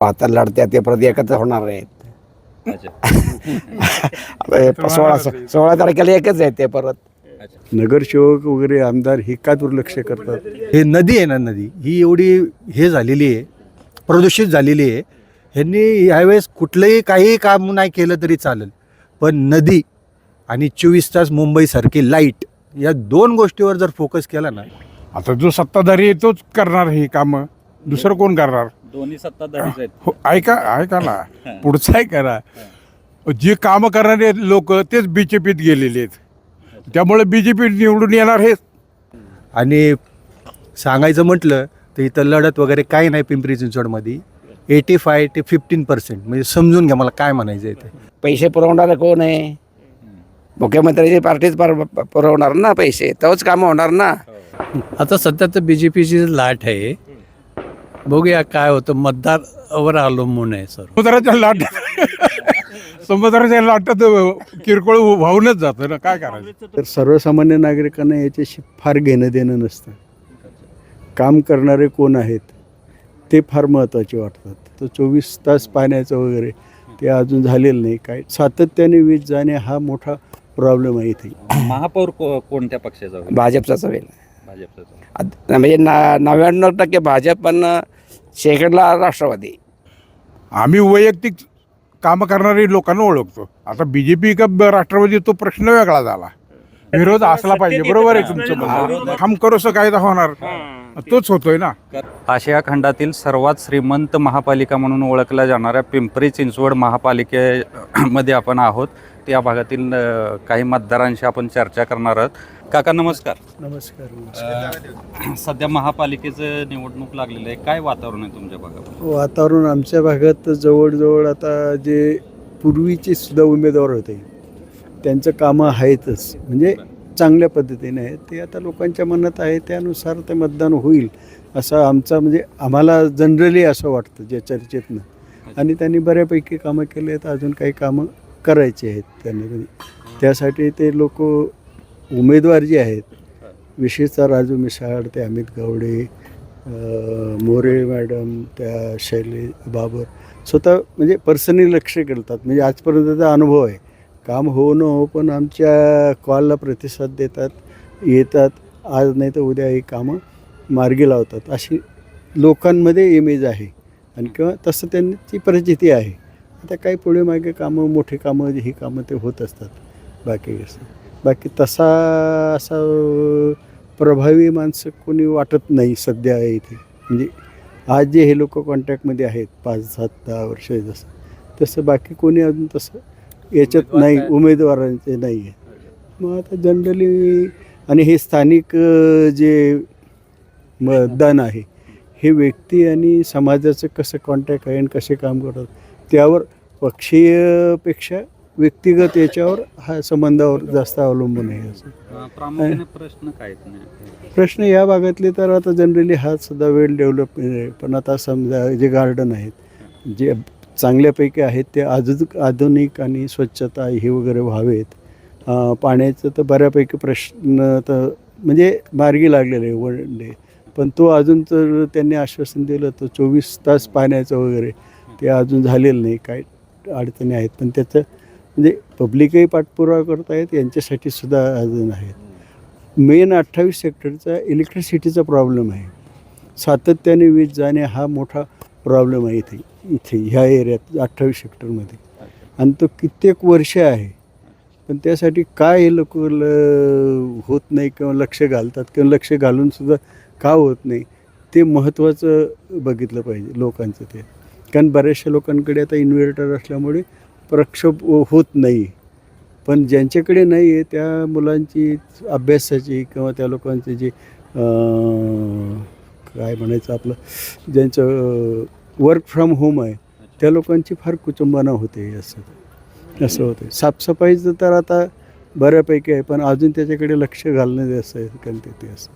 आता लढत्या ते परत एकत्र होणार आहेत. आता हे सोळा सोळा तारखेला एकच आहे ते परत. अच्छा. नगरसेवक वगैरे आमदार हे का दुर्लक्ष करतात? हे नदी आहे ना नदी. ही एवढी हे झालेली आहे प्रदूषित झालेली आहे. ह्यांनी ह्यावेळेस कुठलंही काही काम नाही केलं तरी चालेल. पण नदी आणि चोवीस तास मुंबईसारखी लाइट या दोन गोष्टीवर जर फोकस केला ना आता जो सत्ताधारी आहे तोच करणार ही कामं. दुसरं कोण करणार? दोन्ही सत्ताधारीच आहेत. हो ऐका ऐका ना. पुढचं आहे करा. जे कामं करणारे लोक तेच बी जे पीत गेलेले आहेत. त्यामुळे बी जे पी निवडून येणार हे. आणि सांगायचं म्हटलं तर इथं लढत वगैरे काही नाही पिंपरी चिंचवडमध्ये. एटी फाय ते फिफ्टीन पर्सेंट म्हणजे समजून घ्या मला काय म्हणायचं आहे ते. पैसे पुरवणारे कोण आहे? मुख्यमंत्र्याची पार्टीच पर- पुरवणार ना पैसे. तोच कामं होणार ना. आता सध्या तर बी जे पीची लाट आहे. बघूया काय होतं. मतदारवर अवलंबून आहे सर समुद्राच्या लाटात समुद्राच्या लाटात किरकोळ वाहूनच जातं ना. काय करायचं? तर सर्वसामान्य नागरिकांना याच्याशी फार घेणं देणं नसतं. काम करणारे कोण आहेत ते फार महत्त्वाचे वाटतात. तर चोवीस तास पाण्याचं वगैरे ते अजून झालेलं नाही. काय सातत्याने वीज जाणे हा मोठा प्रॉब्लेम आहे इथे. महापौर को- कोणत्या पक्षाचा होईल? भाजपचाच होईल. भाजपचा आत- म्हणजे ना नव्याण्णव टक्के भाजप पण शेकडला राष्ट्रवादी. आम्ही वैयक्तिक कामं करणारी लोकांना ओळखतो. आता बी जे पी का राष्ट्रवादी तो प्रश्न वेगळा झाला. विरोध असला पाहिजे. बरोबर आहे तुमचं. हम करोसं कायदा होणार. तोच होतोय ना. आशिया खंडातील सर्वात श्रीमंत महापालिका म्हणून ओळखल्या जाणाऱ्या पिंपरी चिंचवड महापालिकेमध्ये आपण आहोत. त्या भागातील काही मतदारांशी आपण चर्चा करणार आहोत. काका नमस्कार. नमस्कार अ, सध्या महापालिकेचं निवडणूक लागलेलं आहे. काय वातावरण आहे तुमच्या भागात वातावरण आमच्या भागात जवळजवळ आता जे पूर्वीचे सुद्धा उमेदवार होते त्यांचं कामं आहेतच. म्हणजे चांगल्या पद्धतीने आहे ते आता लोकांच्या मनात आहे त्यानुसार ते मतदान होईल असं आमचा म्हणजे आम्हाला जनरली असं वाटतं जे चर्चेतनं. आणि त्यांनी बऱ्यापैकी कामं केली आहेत. अजून काही कामं करायची आहेत त्यांनी. म्हणजे त्यासाठी ते लोक उमेदवार जे आहेत विशेषतः राजू मिसाळ ते अमित गवडे मोरे मॅडम त्या शैली बाबर स्वतः म्हणजे पर्सनली लक्ष करतात म्हणजे आजपर्यंतचा अनुभव आहे. काम हो न हो पण आमच्या कॉलला प्रतिसाद देतात येतात. आज नाही तर उद्या ही कामं मार्गी लावतात. अशी लोकांमध्ये इमेज आहे. आणि किंवा तसं त्यांची परिचिती आहे. आता काही पुढे मागे कामं मोठी कामं ही कामं ते होत असतात. बाकी असतात बाकी तसा असा प्रभावी माणसं कोणी वाटत नाही सध्या इथे म्हणजे आज जे हे लोक कॉन्टॅक्टमध्ये आहेत पाच सात दहा वर्ष जसं तसं बाकी कोणी अजून तसं याच्यात नाही? उमेदवारांचे नाही आहे मग आता जनरली आणि हे स्थानिक जे मतदान आहे हे व्यक्ती आणि समाजाचं कसं कॉन्टॅक्ट आहे आणि कसे काम करतात त्यावर पक्षीयपेक्षा व्यक्तिगत याच्यावर हा संबंधावर जास्त अवलंबून आहे असं. प्रामुख्याने प्रश्न काय प्रश्न या भागातले तर आता जनरली हा सुद्धा वेल डेव्हलपमेंट आहे. पण आता समजा जे गार्डन आहेत जे चांगल्यापैकी आहेत ते आजु आधुनिक आणि स्वच्छता हे वगैरे व्हावेत. पाण्याचं तर बऱ्यापैकी प्रश्न तर म्हणजे मार्गी लागलेलं आहे वन डे पण तो अजून तर त्यांनी आश्वासन दिलं तर चोवीस तास पाण्याचं वगैरे ते अजून झालेलं नाही. काय अडचणी आहेत. पण त्याचं म्हणजे पब्लिकही पाठपुरावा करत आहेत यांच्यासाठी सुद्धा अजून आहेत. मेन अठ्ठावीस सेक्टरचा इलेक्ट्रिसिटीचा प्रॉब्लेम आहे. सातत्याने वीज जाणे हा मोठा प्रॉब्लेम आहे इथे इथे ह्या एरियात अठ्ठावीस सेक्टरमध्ये आणि तो कित्येक वर्ष आहे. पण त्यासाठी काय हे लोक ल- होत नाही किंवा लक्ष घालतात किंवा लक्ष घालूनसुद्धा का होत नाही ते महत्त्वाचं बघितलं पाहिजे लोकांचं ते. कारण बऱ्याचशा लोकांकडे आता इन्व्हर्टर असल्यामुळे प्रक्षोभ होत नाही. पण ज्यांच्याकडे नाही आहे त्या मुलांची अभ्यासाची किंवा त्या लोकांचे जे काय म्हणायचं आपलं ज्यांचं वर्क फ्रॉम होम आहे त्या लोकांची फार कुचंबना होते असं असं होतं. साफसफाईचं तर आता बऱ्यापैकी आहे पण अजून त्याच्याकडे लक्ष घालणं असं आहे कारण ते असं.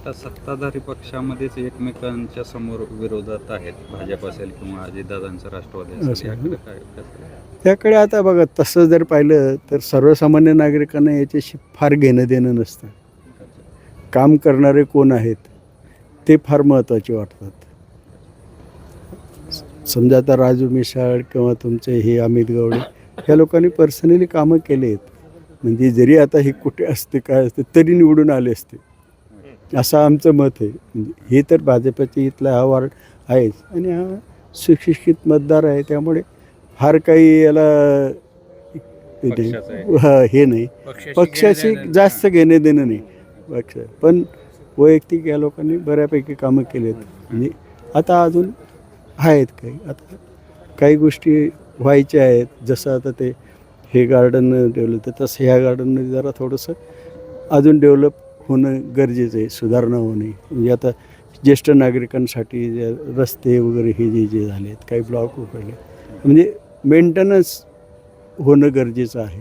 आता सत्ताधारी पक्षामध्येच एकमेकांच्या समोर विरोधात आहेत. भाजप असेल किंवा अजितदादांचं राष्ट्रवादी असेल. असं. याकडे काय कसं? त्याकडे आता बघा तसं जर पाहिलं तर सर्वसामान्य नागरिकांना याच्याशी फार घेणं देणं नसतं. काम करणारे कोण आहेत ते फार महत्त्वाचे वाटतात. समजा आता राजू मिसाळ किंवा तुमचे हे अमित गवडे ह्या लोकांनी पर्सनली कामं केले आहेत. म्हणजे जरी आता हे कुठे असते काय असते तरी निवडून आले असते. असं आमचं मत आहे. म्हणजे हे तर भाजपचे इथला हा वार्ड आहेच. आणि हा सुशिक्षित मतदार आहे त्यामुळे फार काही याला हे नाही. पक्षाशी जास्त घेणे देणं नाही. पक्ष. पण वैयक्तिक या लोकांनी बऱ्यापैकी कामं केली आहेत म्हणजे आता अजून आहेत काही. आता काही गोष्टी व्हायच्या आहेत. जसं आता ते हे गार्डन डेव्हलप तर तसं ह्या गार्डनमध्ये जरा थोडंसं अजून डेव्हलप होणं गरजेचं आहे सुधारणा होणे. म्हणजे आता ज्येष्ठ नागरिकांसाठी जे रस्ते वगैरे हे जे जे झाले आहेत काही ब्लॉक उघडले. म्हणजे मेंटेनन्स होणं गरजेचं आहे.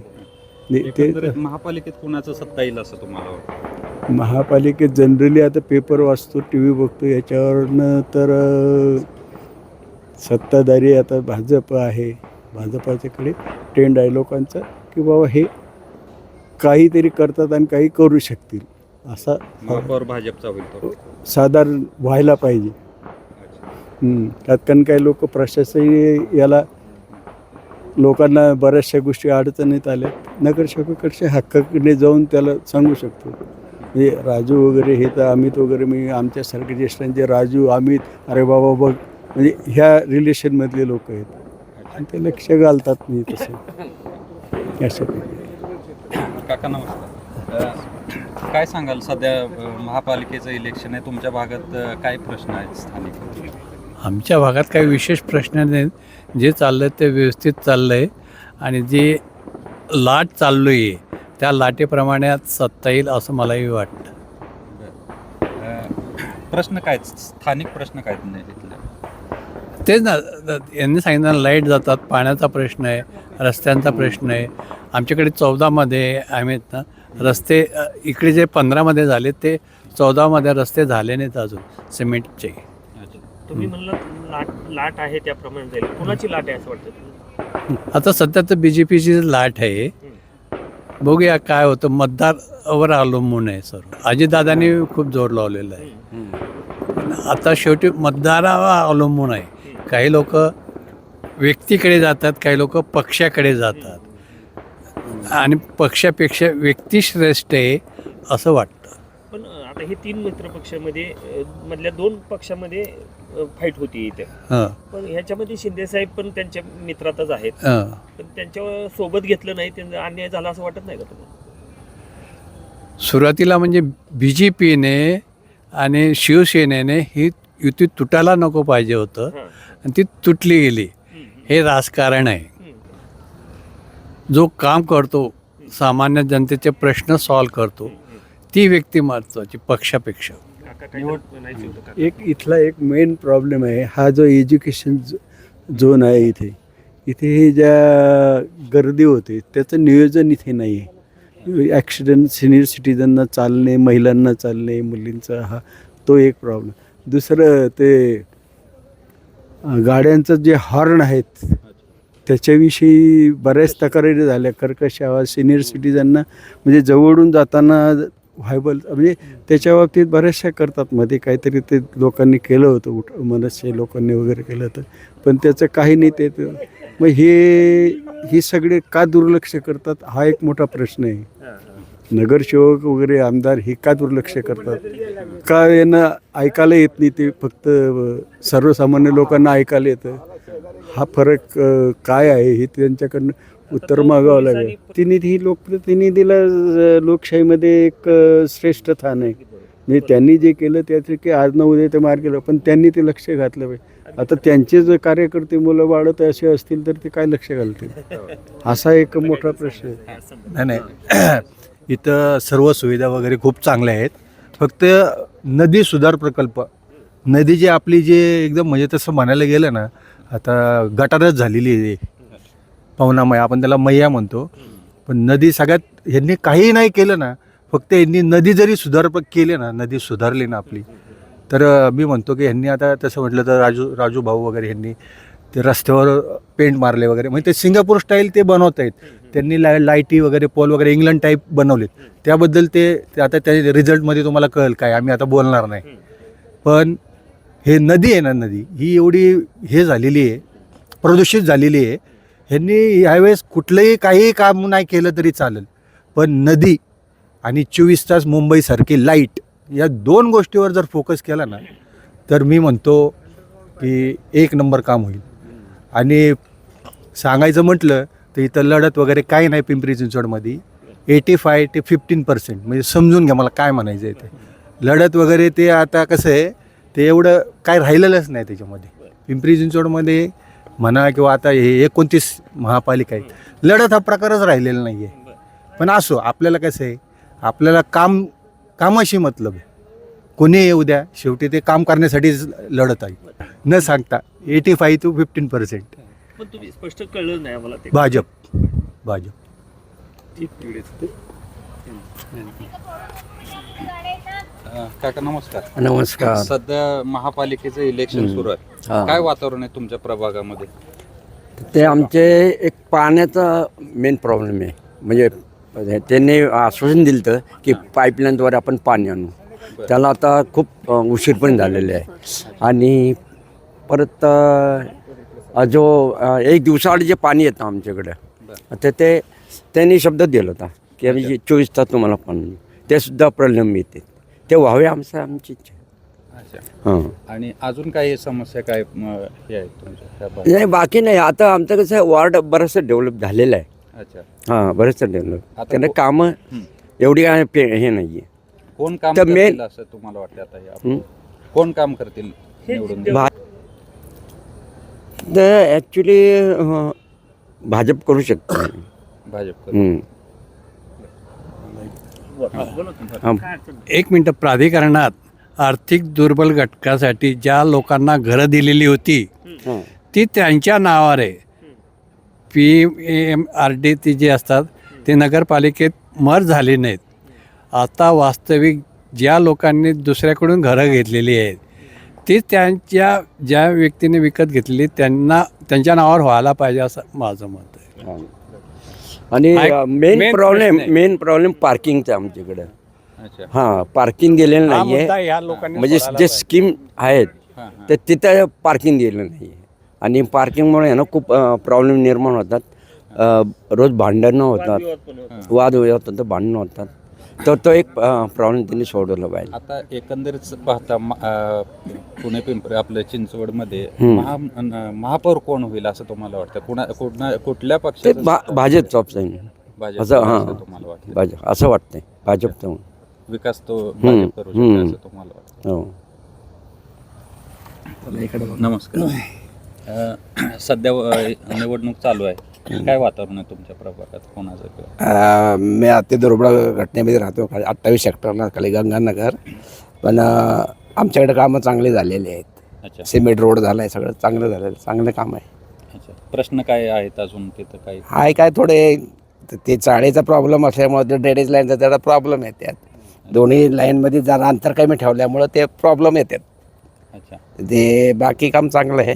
म्हणजे ते महापालिकेत कुणाचं सत्ता येईल असं तुम्हाला? महापालिकेत जनरली आता पेपर वाचतो टी व्ही बघतो याच्यावरनं तर सत्ताधारी आता भाजप आहे. भाजपाच्याकडे ट्रेंड आहे लोकांचा की बाबा हे काहीतरी करतात आणि काही करू शकतील. असा महापौर भाजपचा होईल तो. साधारण व्हायला पाहिजे. त्यात कारण काही लोक प्रशासकीय याला लोकांना बऱ्याचशा गोष्टी अडचणीत आल्या. नगरसेवकाकडच्या हक्काकडे जाऊन त्याला सांगू शकतो. म्हणजे राजू वगैरे हे तर अमित वगैरे मी आमच्यासारखे ज्येष्ठांचे राजू अमित अरे बाबा बघ. म्हणजे ह्या रिलेशनमधले लोक आहेत. आणि ते लक्ष घालतात मी तसं. काका नमस्कार. अ, काय सांगाल? सध्या महापालिकेचं इलेक्शन आहे. तुमच्या भागात काय प्रश्न आहेत स्थानिक? आमच्या भागात काही विशेष प्रश्न नाहीत जे चाललं आहे ते व्यवस्थित चाललं आहे आणि जे लाट चाललो आहे त्या लाटेप्रमाणे आज सत्ता येईल असं मलाही वाटतं. प्रश्न काय? स्थानिक प्रश्न काय नाही तेच ना यांनी सांगितलं लाइट जातात पाण्याचा प्रश्न आहे रस्त्यांचा प्रश्न आहे. आमच्याकडे चौदामध्ये आम्ही आहेत ना रस्ते इकडे जे पंधरामध्ये झाले ते चौदामध्ये रस्ते झाले नाहीत अजून सिमेंटचे तुम्ही म्हणलं लाट लाट आहे त्याप्रमाणे जाईल. कुणाची लाट आहे असं वाटतं? आता सध्या तर बी जे पीची लाट आहे. बघूया काय होतं. मतदारवर अवलंबून आहे सर्व अजितदादांनी खूप जोर लावलेलं आहे. आता शेवटी मतदारावर अवलंबून आहे. काही लोक व्यक्तीकडे जातात काही लोक पक्षाकडे जातात. आणि पक्षापेक्षा व्यक्ती श्रेष्ठ आहे असं वाटतं. पण आता हे तीन मित्र पक्षामध्ये अं, मधल्या दोन पक्षामध्ये फाईट होती इथे. हं. पण ह्याच्यामध्ये शिंदे साहेब पण त्यांच्या मित्रातच आहेत. हं. पण त्यांच्यासोबत घेतलं नाही त्यांचा अन्याय झाला असं वाटत नाही का तुम्हाला? सुरुवातीला म्हणजे बी जे पीने आणि शिवसेनेने ही युती तुटायला नको पाहिजे होतं. हां. आणि ती तुटली गेली. हम्म, हे राजकारण आहे. जो काम करतो सामान्य जनतेचे प्रश्न सॉल्व करतो. ती व्यक्ती महत्त्वाची पक्षापेक्षा? एक इथला एक मेन प्रॉब्लेम आहे हा जो एज्युकेशन झोन आहे इथे इथे हे ज्या गर्दी होते त्याचं नियोजन इथे नाही आहे ॲक्सिडेंट सिनियर सिटीजनना चालणे महिलांना चालणे मुलींचा हा तो एक प्रॉब्लेम दुसरं ते गाड्यांचं जे हॉर्न आहेत त्याच्याविषयी बऱ्याच तक्रारी झाल्या. कर्कश आवाज सिनियर सिटीजनना म्हणजे जवळून जाताना व्हायबल म्हणजे त्याच्या बाबतीत बऱ्याचशा करतात. मध्ये काहीतरी ते लोकांनी केलं होतं. उठ मनसे लोकांनी वगैरे केलं होतं. पण त्याचं काही नाही. ते मग हे ही सगळे का दुर्लक्ष करतात? हा एक मोठा प्रश्न आहे. नगरसेवक वगैरे आमदार हे का दुर्लक्ष करतात? का यांना ऐकायला येत नाही? ते फक्त सर्वसामान्य लोकांना ऐकायला येतं. हा फरक अ, काय आहे हे त्यांच्याकडनं उत्तर मागावं लागेल. तिने ही लोकप्रतिनिधीला अ, लोकशाहीमध्ये एक अ, श्रेष्ठ स्थान आहे. म्हणजे त्यांनी जे केलं त्याचे की आज न उद्या ते मार्ग केलं पण त्यांनी ते लक्ष घातलं पाहिजे. आता त्यांचे जर कार्यकर्ते मुलं वाढत असे असतील तर ते काय लक्ष घालतील? असा एक मोठा प्रश्न आहे. नाही नाही. इथं सर्व सुविधा वगैरे खूप चांगल्या आहेत. फक्त नदी सुधार प्रकल्प नदी जी आपली जे एकदम म्हणजे तसं म्हणायला गेलं ना आता गटारच झालेली आहे. पवनामय आपण त्याला मैया म्हणतो. पण नदी सगळ्यात ह्यांनी काही नाही केलं ना फक्त यांनी नदी जरी सुधार केली ना नदी सुधारली ना आपली. तर मी म्हणतो की ह्यांनी आता तसं म्हटलं तर राजू राजू भाऊ वगैरे ह्यांनी ते रस्त्यावर पेंट मारले वगैरे. म्हणजे ते सिंगापूर स्टाईल ते बनवत आहेत. त्यांनी ला लाईटी वगैरे पोल वगैरे इंग्लंड टाईप बनवलेत. त्याबद्दल ते ते आता त्या रिझल्टमध्ये तुम्हाला कळेल काय आम्ही आता बोलणार नाही. पण हे नदी आहे ना नदी ही एवढी हे झालेली आहे प्रदूषित झालेली आहे. ह्यांनी ह्यावेळेस कुठलंही काही काम नाही केलं तरी चालेल. पण नदी आणि चोवीस तास मुंबईसारखी लाइट या दोन गोष्टीवर जर फोकस केला ना तर मी म्हणतो की एक नंबर काम होईल. आणि सांगायचं म्हटलं तर इथं लढत वगैरे काही नाही पिंपरी चिंचवडमध्ये. एटी फाय ते फिफ्टीन पर्सेंट म्हणजे समजून घ्या मला काय म्हणायचं आहे ते. लढत वगैरे ते आता कसं आहे ते एवढं काय राहिलेलंच नाही त्याच्यामध्ये. पिंपरी चिंचवडमध्ये म्हणा किंवा आता हे एकोणतीस महापालिका आहेत लढत हा प्रकारच राहिलेला नाही आहे पण असो आपल्याला कसं आहे आपल्याला काम कामाशी मतलब आहे. कोणी येऊ द्या शेवटी ते काम करण्यासाठीच लढत आहे. न सांगता eighty five to fifteen percent पण तुम्ही स्पष्ट कळलं नाही ते. भाजप. भाजप. अ, काका नमस्कार. नमस्कार. सध्या महापालिकेचं इलेक्शन सुरू आहे. हा. काय वातावरण आहे तुमच्या प्रभागामध्ये? ते आमचे एक पाण्याचा मेन प्रॉब्लेम आहे. म्हणजे त्यांनी आश्वासन दिलं होतं की पाईपलाईनद्वारे आपण पाणी आणू. त्याला आता खूप अ, उशीर पण झालेले आहे. आणि परत अ, जो अ, एक दिवसाआड जे पाणी येतं आमच्याकडं तर ते त्यांनी शब्द दिला होता की आम्ही चोवीस तास तुम्हाला पाणी ते सुद्धा प्रॉब्लेम येते ते व्हावे आमचं आमची इच्छा. अच्छा हां आणि अजून काही समस्या काय म, हे आहेत तुमच्या भागात? नाही बाकी नाही आता आमचं कसं वार्ड बरंचसं डेव्हलप झालेलं आहे अच्छा हां बरंचसं डेव्हलप आता त्याने को- कामं हं. एवढी काय पे हे नाही आहे कोण काम तर main- करतील असं तुम्हाला वाटतं आता हे हं? कोण काम करतील निवडून भा तर ॲक्च्युली भाजप करू शकते भाजप हं. बोला तुम्ही. हां. काय अडचण नाही. एक मिनटं प्राधिकरणात आर्थिक दुर्बल घटकासाठी ज्या लोकांना घरं दिलेली होती ती त्यांच्या नावावर आहे. पी एम आर डी ती जे असतात ते नगरपालिकेत मर झाली नाहीत. आता वास्तविक ज्या लोकांनी दुसऱ्याकडून घरं घेतलेली आहेत ती त्यांच्या ज्या व्यक्तीने विकत घेतली त्यांना त्यांच्या नावावर व्हायला पाहिजे असं माझं मत आहे. हो. आणि मेन प्रॉब्लेम. मेन प्रॉब्लेम पार्किंगचा आमच्याकडं. अच्छा. हां पार्किंग दिलेलं हा नाही आहे म्हणजे जे. स्कीम आहेत तर तिथं पार्किंग दिलं नाही आहे आणि पार्किंगमुळे आहे ना खूप प्रॉब्लेम निर्माण होतात. रोज भांडणं होतात. वादविवाद होतात भांडणं होतात. तर तो एक प्रॉब्लेम त्यांनी सोडवला पाहिजे आता एकंदरीत पाहता पुणे पिंपरी आपलं चिंचवडमध्ये हं. महा महापौर कोण होईल असं तुम्हाला वाटतं? कुणा कुठला कुठल्या ते पक्षाचं भा भाजपचं ऑप्शन भाजप असं, हां. असं तुम्हाला वाटतं? भाजप असं वाटतंय. भाजपचं विकास तो हं, भाजप करू शकतो हं. असं तुम्हाला वाटतं? हो. नमस्कार. सध्या निवडणूक चालू आहे. काय वातावरण आहे तुमच्या प्रभागात? कोणाचं किंवा? अं, मी आता दुर्बळ घटनेमध्ये राहतो खाली अठ्ठावीस सेक्टरला खाली गंगानगर. पण अं, आमच्याकडे कामं चांगली झालेली आहेत. अच्छा. सिमेंट रोड झाला आहे सगळं चांगलं झालेलं आहे. चांगलं काम आहे. अच्छा. प्रश्न काय आहेत अजून तिथं काही? हाय काय थोडे ते चाळीचा प्रॉब्लेम असल्यामुळे ते ड्रेनेज लाईनचा त्याचा प्रॉब्लेम येतात. दोन्ही लाईनमध्ये जरा अंतर कमी ठेवल्यामुळं ते प्रॉब्लेम येतात. अच्छा. ते बाकी काम चांगलं आहे.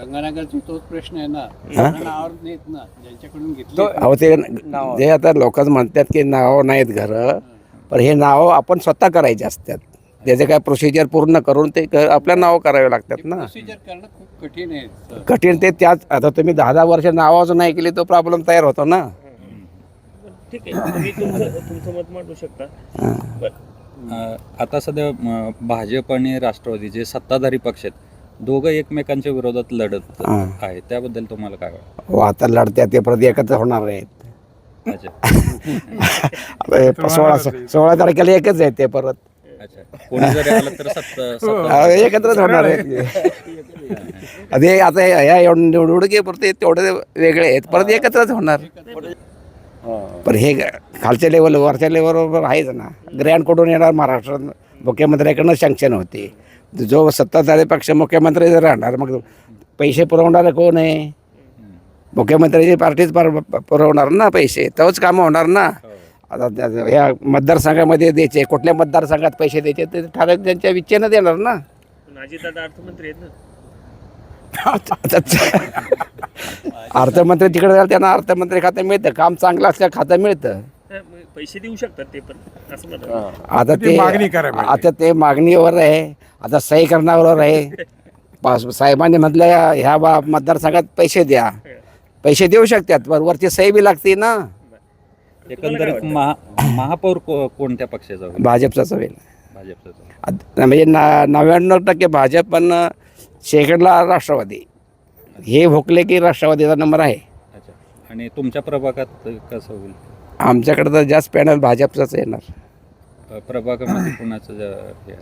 गंगानगरचा तोच प्रश्न आहे ना. हा? नावावर नाहीत ना. ज्यांच्याकडून घेतली अहो ते जे आता लोक म्हणतात की नाव नाहीत घरं पण हे नाव आपण स्वतः करायचे असतात. त्याचे काय प्रोसिजर पूर्ण करून ते घर आपल्या नाव करावे लागतात ना. प्रोसिजर करणं खूप कठीण आहे. कठीण ते त्याच आता तुम्ही दहा दहा वर्ष नावाचं नाही केली तो प्रॉब्लेम तयार होतो ना. ठीक आहे. तुम्ही तुमचं तुमचं मत मांडू शकता. अ, आता सध्या भाजप आणि राष्ट्रवादी जे सत्ताधारी पक्ष आहेत दोघं एकमेकांच्या विरोधात लढत हां. आहेत त्याबद्दल तुम्हाला काय वाटतं? हो आता लढत्या ते परत एकत्र होणार आहेत. अच्छा. आता हे सोळा सोळा तारखेला एकच आहे ते परत. अच्छा. कोणी जरी आलं तर सत्ता अहो, सत्ता एकत्रच होणार आहेत. ते आता ह्या एवढं निवडणुकी परत तेवढे वेगळे आहेत. परत एकत्रच होणार. पण हे खालच्या लेवल वरच्या लेवलवर आहेच ना. ग्रँड कुठून येणार महाराष्ट्रात मुख्यमंत्र्याकडनं सँक्शन होते. जो सत्ताधारी पक्ष मुख्यमंत्री जर राहणार मग पैसे पुरवणारे कोण आहे? मुख्यमंत्र्याची पार्टीच पर- पुरवणार ना पैसे तोच कामं होणार ना? आता त्या- या मतदारसंघामध्ये द्यायचे कुठल्या मतदारसंघात पैसे द्यायचे ते ठराविक त्यांच्या इच्छेनं देणार ना? अर्थमंत्री आहेत ना. अर्थमंत्री तिकडे जाईल त्यांना अर्थमंत्री खातं मिळतं काम चांगलं असल्या खातं मिळतं. पैसे देऊ शकतात ते पण असं म्हणतात आता ती मागणी पाहिजे. आता ते मागणीवर आहे. आता सही करण्यावर आहे. पास साहेबांनी म्हटलं ह्या बा मतदारसंघात पैसे द्या. पैसे देऊ शकतात पण वरती सही बी लागते ना. एकंदरीत महा महापौर को- कोणत्या पक्षाचा होईल? भाजपचाच होईल. भाजपचा होईल. आत- म्हणजे ना नव्याण्णव टक्के भाजप पण शेकडला राष्ट्रवादी. हे भोकले की राष्ट्रवादीचा नंबर आहे. अच्छा. आणि तुमच्या प्रभागात कसं होईल? आमच्याकडे तर जास्त पॅनल भाजपचाच येणार. अ, प्रभागामध्ये कोणाचं ज- हे आहे?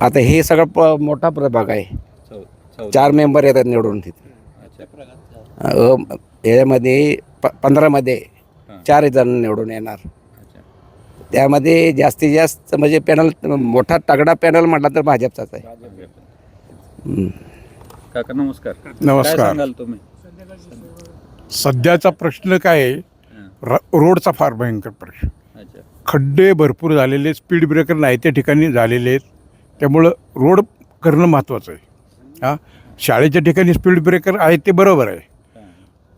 आता हे सगळं प मोठा प्रभाग आहे. चौ चार मेंबर येतात निवडून तिथे. अच्छा. अ, याच्यामध्ये प पंधरामध्ये हां. चार जण निवडून येणार. अच्छा. त्यामध्ये जास्तीत जास्त म्हणजे पॅनल मोठा तगडा पॅनल म्हटला तर भाजपचाच आहे. हम्म. काका नमस्कार. काय नमस्कार सांगाल तुम्ही? सध्याचा प्रश्न काय आहे? हां. र- रोडचा फार भयंकर प्रश्न. अच्छा. खड्डे भरपूर झालेले स्पीड ब्रेकर नाही त्या ठिकाणी झालेले आहेत. त्यामुळं रोड करणं महत्त्वाचं आहे. हां? शाळेच्या ठिकाणी स्पीड ब्रेकर आहे ते बरोबर आहे.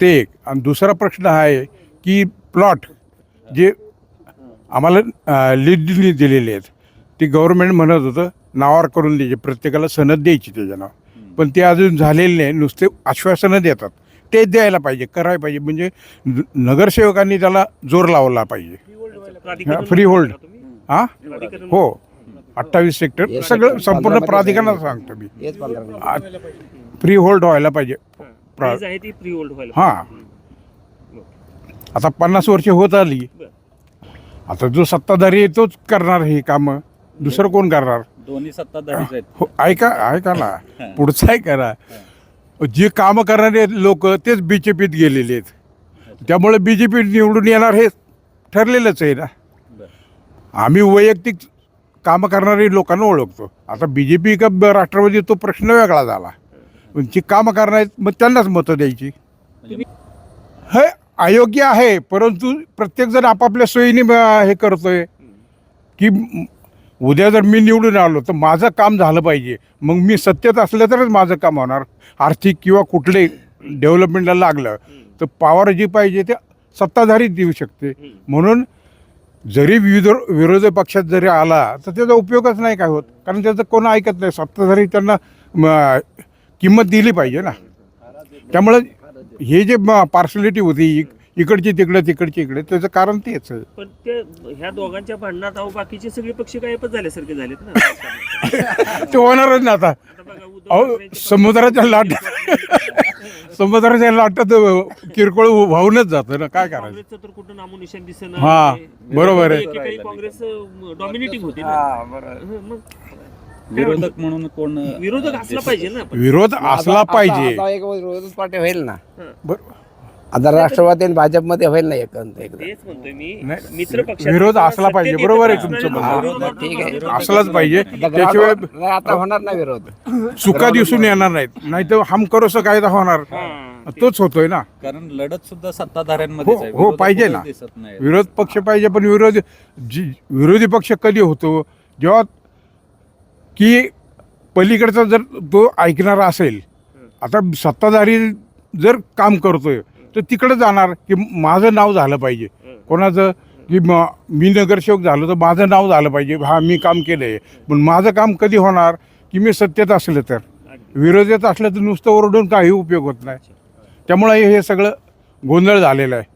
ते एक. आणि दुसरा प्रश्न हा आहे की प्लॉट जे आम्हाला लीडनी दिलेले आहेत ती गव्हर्नमेंट म्हणत होतं नावावर करून द्यायचे प्रत्येकाला सनद द्यायची त्याच्या नाव पण ते अजून झालेले नाही नुसते आश्वासनं देतात. ते द्यायला पाहिजे करायला पाहिजे. म्हणजे नगरसेवकांनी त्याला जोर लावला पाहिजे. फ्री होल्ड तुम्ही? हां? हो. अठ्ठावीस सेक्टर सगळं संपूर्ण प्राधिकरणात सांगतो मी. फ्री होल्ड व्हायला पाहिजे. हां. हां. आता पन्नास वर्ष होत आली. आता जो सत्ताधारी आहे तोच करणार ही कामं. दुसरं कोण करणार? दोन्ही सत्ताधारीच आहेत. हो ऐका ऐका ना. पुढचं ऐका ना जे कामं करणारे लोक तेच बी जे पीत गेलेले आहेत. त्यामुळे बी जे पी निवडून येणार हे ठरलेलंच आहे ना. आम्ही वैयक्तिक कामं करणारी लोकांना ओळखतो. आता बी जे पी का राष्ट्रवादी तो प्रश्न वेगळा झाला. पण जी कामं करणार मग त्यांनाच मतं द्यायची. हे अयोग्य आहे परंतु प्रत्येकजण आपापल्या सोयीने हे करतोय. की उद्या जर मी निवडून आलो तर माझं काम झालं पाहिजे. मग मी सत्तेत असलं तरच माझं काम होणार. आर्थिक किंवा कुठले डेव्हलपमेंटला लागलं तर पॉवर जी पाहिजे ते सत्ताधारी देऊ शकते. म्हणून जरी विविध विरोधी पक्षात जरी आला तर त्याचा उपयोगच नाही काय होत. कारण त्याचं कोण ऐकत नाही. सत्ताधारी त्यांना म, किंमत दिली पाहिजे ना. त्यामुळं हे जे पार्सलिटी होती इकडची तिकडे तिकडची इकडे. त्याचं कारण तेच. आहे. पण ते ह्या दोघांच्या भांडणात अहो बाकीचे सगळे पक्ष गायबच झाल्यासारखे झालेत ना. ते होणारच ना आता. आता बघा उद्धव अहो समुद्राच्या लाटात समुद्राच्या लाटात किरकोळ वाहूनच जातं ना. काय करायचं? काँग्रेसचं तर कुठं नामोनिशाण दिसेना. हा, बरोबर आहे. एकेकाळी काँग्रेस डॉमिनेटिंग होते ना. हं, मग विरोधक म्हणून कोण विरोधक असला पाहिजे ना. पण. विरोध असला आता- पाहिजे. आता एक पार्टी होईल ना. बरं. आता राष्ट्रवादी आणि भाजपमध्ये होईल ना एक एकदा. तेच म्हणतोय मी. नाही, मित्र विरोध असला पाहिजे. बरोबर आहे तुमचं म्हणणं. ठीक आहे. असलाच पाहिजे. आता त्याशिवाय आता होणार ना विरोध. चुका दिसून येणार नाहीत. नाही तर हम करोसं कायदा होणार. तोच. होतोय ना. कारण लढत सुद्धा सत्ताधाऱ्यांमध्येच आहे. हो, हो, पाहिजे ना. दिसत नाही. विरोध पक्ष पाहिजे पण विरोधी जी विरोधी पक्ष कधी होतो जेव्हा की पलीकडचा जर तो ऐकणारा असेल आता सत्ताधारी जर काम करतोय तर तिकडे जाणार की माझं नाव झालं पाहिजे. कोणाचं? की म मी नगरसेवक झालो तर माझं नाव झालं पाहिजे. हा मी काम केलं आहे पण माझं काम कधी होणार? की मी सत्तेत असलं तर. विरोधात असलं तर नुसतं ओरडून काही उपयोग होत नाही. त्यामुळे हे सगळं गोंधळ झालेला आहे.